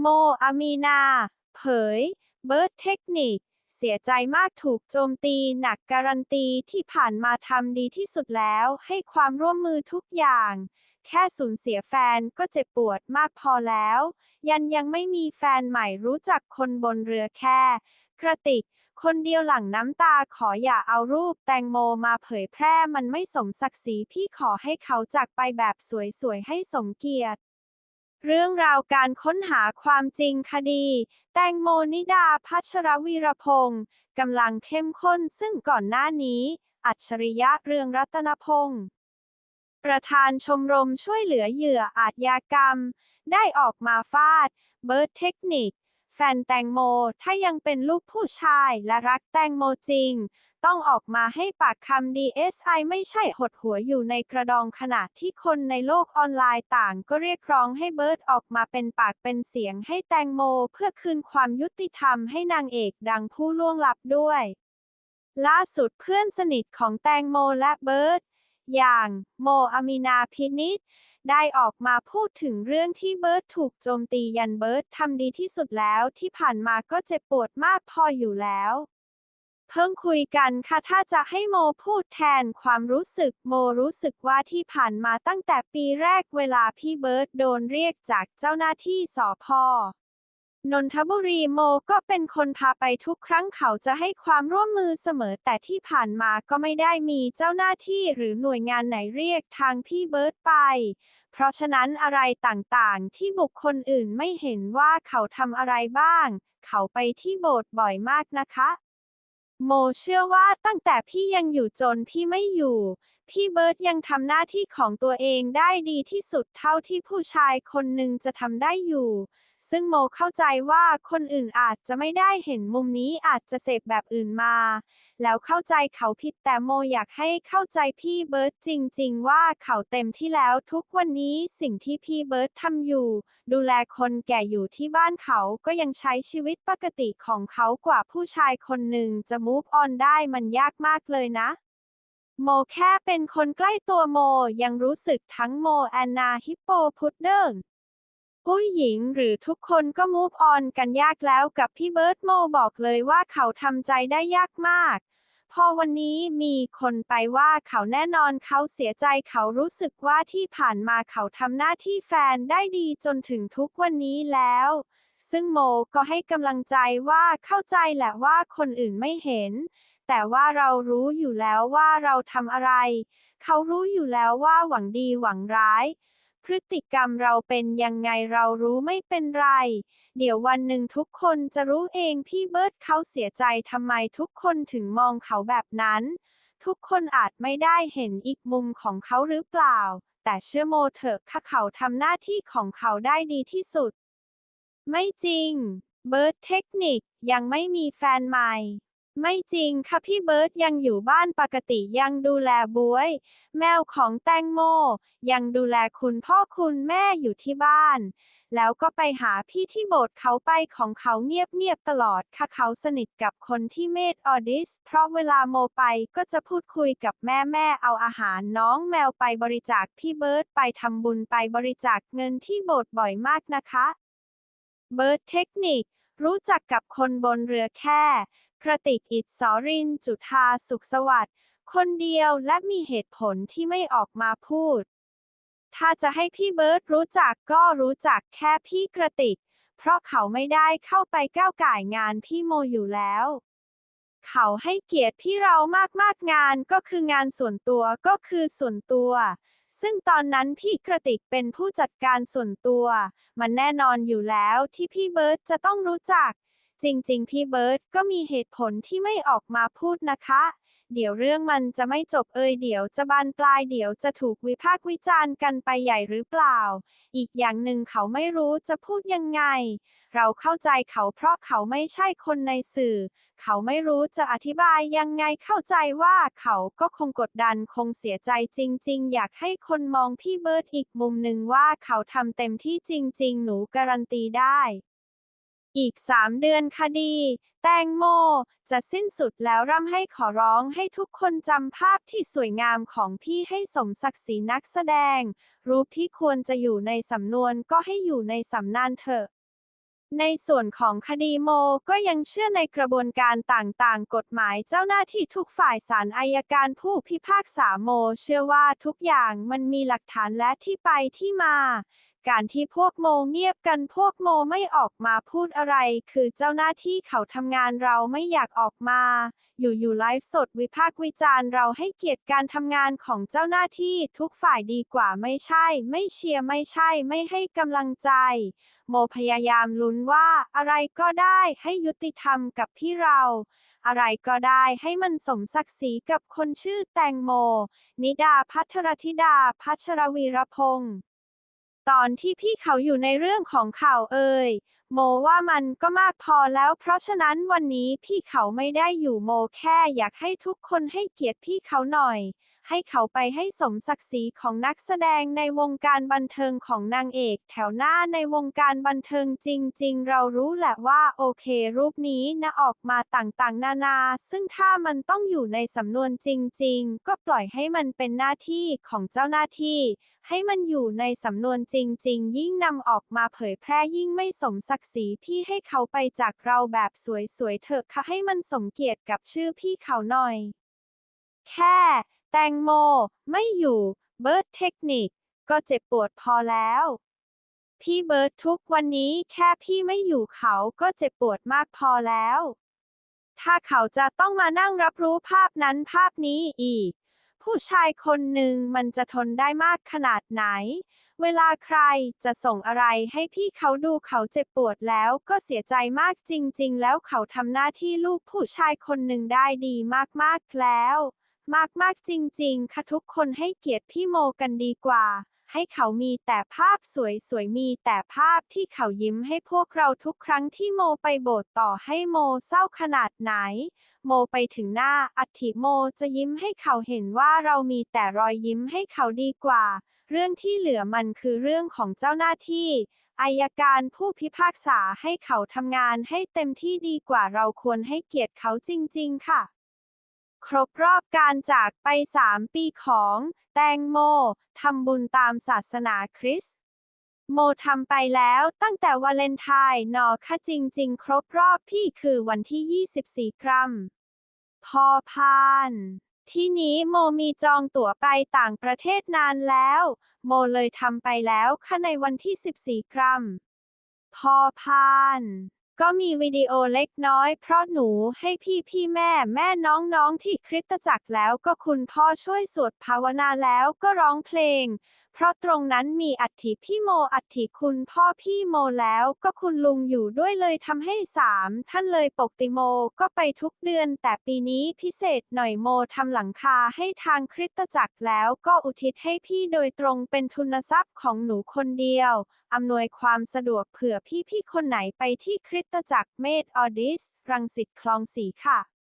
โมอามีนา เผย เบิร์ดเทคนิค เสียใจมากถูกโจมตีหนักการันตีที่ผ่านมาทำดีที่สุดแล้ว ให้ความร่วมมือทุกอย่าง แค่สูญเสียแฟนก็เจ็บปวดมากพอแล้ว ยันยังไม่มีแฟนใหม่รู้จักคนบนเรือแค่ กระติก คนเดียวหลังน้ำตาขออย่าเอารูปแตงโมมาเผยแพร่มันไม่สมศักดิ์ศรีพี่ขอให้เขาจากไปแบบสวยๆให้สมเกียรติ เรื่องราวการค้นหาความจริงคดี แตงโมนิดาพัชรวีรพงศ์กำลังเข้มข้นซึ่งก่อนหน้านี้ อัจฉริยะเรืองรัตนพงศ์ประธานชมรมช่วยเหลือเหยื่ออาชญากรรม ได้ออกมาฟาด เบิร์ดเทคนิค แฟนแตงโมถ้ายังเป็นลูกผู้ชายและรักแตงโมจริง ต้องออกมาให้ปากคำ DSI ไม่ใช่หดหัวอยู่ในกระดองขณะที่คนในโลกออนไลน์ต่างก็เรียกร้องให้เบิร์ดออกมาเป็นปากเป็นเสียงให้แตงโม เพื่อคืนความยุติธรรมให้นางเอกดังผู้ล่วงลับด้วย ล่าสุดเพื่อนสนิทของแตงโมและเบิร์ดอย่างโมอามินาพินิษได้ออกมาพูดถึงเรื่องที่เบิร์ดถูกโจมตียันเบิร์ดทำดีที่สุดแล้วที่ผ่านมาก็เจ็บปวดมากพออยู่แล้ว พิ่งคุยกันค่ะ ถ้าจะให้โมพูดแทนความรู้สึกโมรู้สึกว่าที่ผ่านมาตั้งแต่ปีแรกเวลาพี่เบิร์ดโดนเรียกจากเจ้าหน้าที่สอพนนทบุรีโมก็เป็นคนพาไปทุกครั้งเขาจะให้ความร่วมมือเสมอแต่ที่ผ่านมาก็ไม่ได้มีเจ้าหน้าที่หรือหน่วยงานไหนเรียกทางพี่เบิร์ดไป เพราะฉะนั้นอะไรต่างๆ ที่บุคคลอื่นไม่เห็นว่าเขาทำอะไรบ้าง เขาไปที่โบสถ์บ่อยมากนะคะ โมเชื่อว่าตั้งแต่พี่ยังอยู่จนพี่ไม่อยู่ พี่เบิร์ดยังทำหน้าที่ของตัวเองได้ดีที่สุดเท่าที่ผู้ชายคนหนึ่งจะทำได้อยู่ ซึ่งโมเข้าใจว่าคนอื่นอาจจะไม่ได้เห็นมุมนี้อาจจะเสพแบบอื่นมา แล้วเข้าใจเขาผิดแต่โมอยากให้เข้าใจพี่เบิร์ดจริง ๆ ว่าเขาเต็มที่แล้วทุกวันนี้สิ่งที่พี่เบิร์ดทำอยู่ ดูแลคนแก่อยู่ที่บ้านเขาก็ยังใช้ชีวิตปกติของเขากว่าผู้ชายคนหนึ่งจะ move on ได้มันยากมากเลยนะโมแค่เป็นคนใกล้ตัวโมยังรู้สึกทั้งโมแอนนาฮิปโปพุดเดิล ผู้หญิงหรือทุกคนก็ move on กันยากแล้วกับพี่เบิร์ดโมบอกเลยว่าเขาทำใจได้ยากมาก พอวันนี้มีคนไปว่าเขาแน่นอนเขาเสียใจเขารู้สึกว่าที่ผ่านมาเขาทำหน้าที่แฟนได้ดีจนถึงทุกวันนี้แล้ว ซึ่งโมก็ให้กำลังใจว่าเข้าใจแหละว่าคนอื่นไม่เห็น แต่ว่าเรารู้อยู่แล้วว่าเราทำอะไร เขารู้อยู่แล้วว่าหวังดีหวังร้าย พฤติกรรมเราเป็นยังไงเรารู้ไม่เป็นไร เดี๋ยววันหนึ่งทุกคนจะรู้เองพี่เบิร์ดเขาเสียใจทำไมทุกคนถึงมองเขาแบบนั้น ทุกคนอาจไม่ได้เห็นอีกมุมของเขาหรือเปล่า แต่เชื่อโมเถอะค่ะเขาทำหน้าที่ของเขาได้ดีที่สุด ไม่จริง เบิร์ดเทคนิคยังไม่มีแฟนใหม่ ไม่จริงค่ะพี่เบิร์ดยังอยู่บ้านปกติยังดูแลบวย แมวของแตงโม ยังดูแลคุณพ่อคุณแม่อยู่ที่บ้าน แล้วก็ไปหาพี่ที่โบสถ์เขาไปของเขาเงียบๆตลอดค่ะเขาสนิทกับคนที่เมดออดิส เพราะเวลาโมไปก็จะพูดคุยกับแม่แม่เอาอาหารน้องแมวไปบริจาคพี่เบิร์ดไปทำบุญไปบริจาคเงินที่โบสถ์บ่อยมากนะคะ เบิร์ดเทคนิค รู้จักกับคนบนเรือแค่ กระติกอิดสอริน จุธาสุขสวัสดิ์ คนเดียวและมีเหตุผลที่ไม่ออกมาพูด ถ้าจะให้พี่เบิร์ดรู้จักก็รู้จักแค่พี่กระติก เพราะเขาไม่ได้เข้าไปก้าวไก่ายงานพี่โมอยู่แล้ว เขาให้เกียรติพี่เรามากๆงานก็คืองานส่วนตัวก็คือส่วนตัวซึ่งตอนนั้นพี่กระติกเป็นผู้จัดการส่วนตัว มันแน่นอนอยู่แล้วที่พี่เบิร์ดจะต้องรู้จัก จริงๆ พี่เบิร์ดก็มีเหตุผลที่ไม่ออกมาพูดนะคะ เดี๋ยวเรื่องมันจะไม่จบเอ่ยเดี๋ยวจะบานปลายเดี๋ยวจะถูกวิพากษ์วิจารณ์กันไปใหญ่หรือเปล่า อีกอย่างหนึ่งเขาไม่รู้จะพูดยังไง เราเข้าใจเขาเพราะเขาไม่ใช่คนในสื่อ เขาไม่รู้จะอธิบายยังไงเข้าใจว่าเขาก็คงกดดันคงเสียใจจริง ๆ อยากให้คนมองพี่เบิร์ดอีกมุมหนึ่งว่าเขาทำเต็มที่จริง ๆ หนูการันตีได้ อีก 3 เดือนคดี แตงโม จะสิ้นสุดแล้วร่ำให้ขอร้องให้ทุกคนจำภาพที่สวยงามของพี่ให้สมศักดิ์ศรีนักแสดง รูปที่ควรจะอยู่ในสำนวนก็ให้อยู่ในสำนานเถอะ ในส่วนของคดีโมก็ยังเชื่อในกระบวนการต่างๆ กฎหมายเจ้าหน้าที่ทุกฝ่ายศาลอายการผู้พิพากษาโม เชื่อว่าทุกอย่างมันมีหลักฐานและที่ไปที่มา การที่พวกโมเงียบกันพวกโมไม่ออกมาพูดอะไร คือเจ้าหน้าที่เขาทำงานเราไม่อยากออกมา อยู่ๆไลฟ์สดวิพากษ์วิจารณ์เราให้เกียรติการทำงานของเจ้าหน้าที่ทุกฝ่ายดีกว่าไม่ใช่ ไม่เชียร์ไม่ใช่ ไม่ให้กำลังใจ โมพยายามลุ้นว่าอะไรก็ได้ให้ยุติธรรมกับพี่เราอะไรก็ได้ให้มันสมศักดิ์ศรีกับคนชื่อแตงโม นิดาพัทรธิดา พัชรวีรพงษ์ ตอนที่พี่เขาอยู่ในเรื่องของข่าวเอ่ยโมว่ามันก็มากพอแล้ว เพราะฉะนั้นวันนี้พี่เขาไม่ได้อยู่โมแค่อยากให้ทุกคนให้เกียรติพี่เขาหน่อย ให้เขาไปให้สมศักดิ์ศรีของนักแสดงในวงการบันเทิงของนางเอกแถวหน้าในวงการบันเทิงจริง ๆ เรารู้แหละว่าโอเค รูปนี้นะออกมาต่างๆ นานา ซึ่งถ้ามันต้องอยู่ในสำนวนจริง ๆ ก็ปล่อยให้มันเป็นหน้าที่ของเจ้าหน้าที่ ให้มันอยู่ในสำนวนจริง ๆ ยิ่งนำออกมาเผยแพร่ยิ่งไม่สมศักดิ์ศรีพี่ให้เขาไปจากเราแบบสวยๆเถอะค่ะให้มันสมเกียรติกับชื่อพี่เขาหน่อย แค่ แตงโม ไม่อยู่ เบิร์ดเทคนิค ก็เจ็บปวดพอแล้ว พี่เบิร์ดทุกวันนี้แค่พี่ไม่อยู่เขาก็เจ็บปวดมากพอแล้ว ถ้าเขาจะต้องมานั่งรับรู้ภาพนั้นภาพนี้อีก ผู้ชายคนหนึ่งมันจะทนได้มากขนาดไหน เวลาใครจะส่งอะไรให้พี่เขาดูเขาเจ็บปวดแล้วก็เสียใจมากจริง ๆ แล้วเขาทำหน้าที่ลูกผู้ชายคนหนึ่งได้ดีมากๆแล้ว มากๆจริง ๆค่ะทุกคนให้เกียรติพี่โมกันดีกว่า ให้เขามีแต่ภาพสวยๆ มีแต่ภาพที่เขายิ้มให้พวกเราทุกครั้งที่โมไปโบสถ์ต่อให้โมเศร้าขนาดไหน โมไปถึงหน้าอัฐิโมจะยิ้มให้เขาเห็นว่าเรามีแต่รอยยิ้มให้เขาดีกว่า เรื่องที่เหลือมันคือเรื่องของเจ้าหน้าที่อายการผู้พิพากษาให้เขาทำงานให้เต็มที่ดีกว่าเราควรให้เกียรติเขาจริง ๆ ค่ะ ครบรอบการจากไป 3 ปีของ แตงโม ทำบุญตามศาสนาคริสต์โมทำไปแล้วตั้งแต่วาเลนไทน์นอค่ะจริง ๆ ครบรอบพี่คือวันที่ 24 กรัม พอพาน ที่นี้โมมีจองตั๋วไปต่างประเทศนานแล้ว โมเลยทำไปแล้วค่ะในวันที่ 14 กรัม พอพาน ก็มีวิดีโอเล็กน้อย เพราะหนูให้พี่พี่แม่แม่น้องๆที่คริสตจักรแล้วก็คุณพ่อช่วยสวดภาวนาแล้วก็ร้องเพลง เพราะตรงนั้นมีอัฐิพี่โมอัฐิคุณพ่อพี่โมแล้วก็คุณลุงอยู่ด้วยเลยทำให้สามท่านเลยปกติโมก็ไปทุกเดือน แต่ปีนี้พิเศษหน่อยโมทำหลังคาให้ทางคริสตจักรแล้วก็อุทิศให้พี่โดยตรงเป็นทุนทรัพย์ของหนูคนเดียว อำนวยความสะดวกเผื่อพี่ๆคนไหนไปที่คริสตจักรเมธออดิส รังสิตคลองสีค่ะ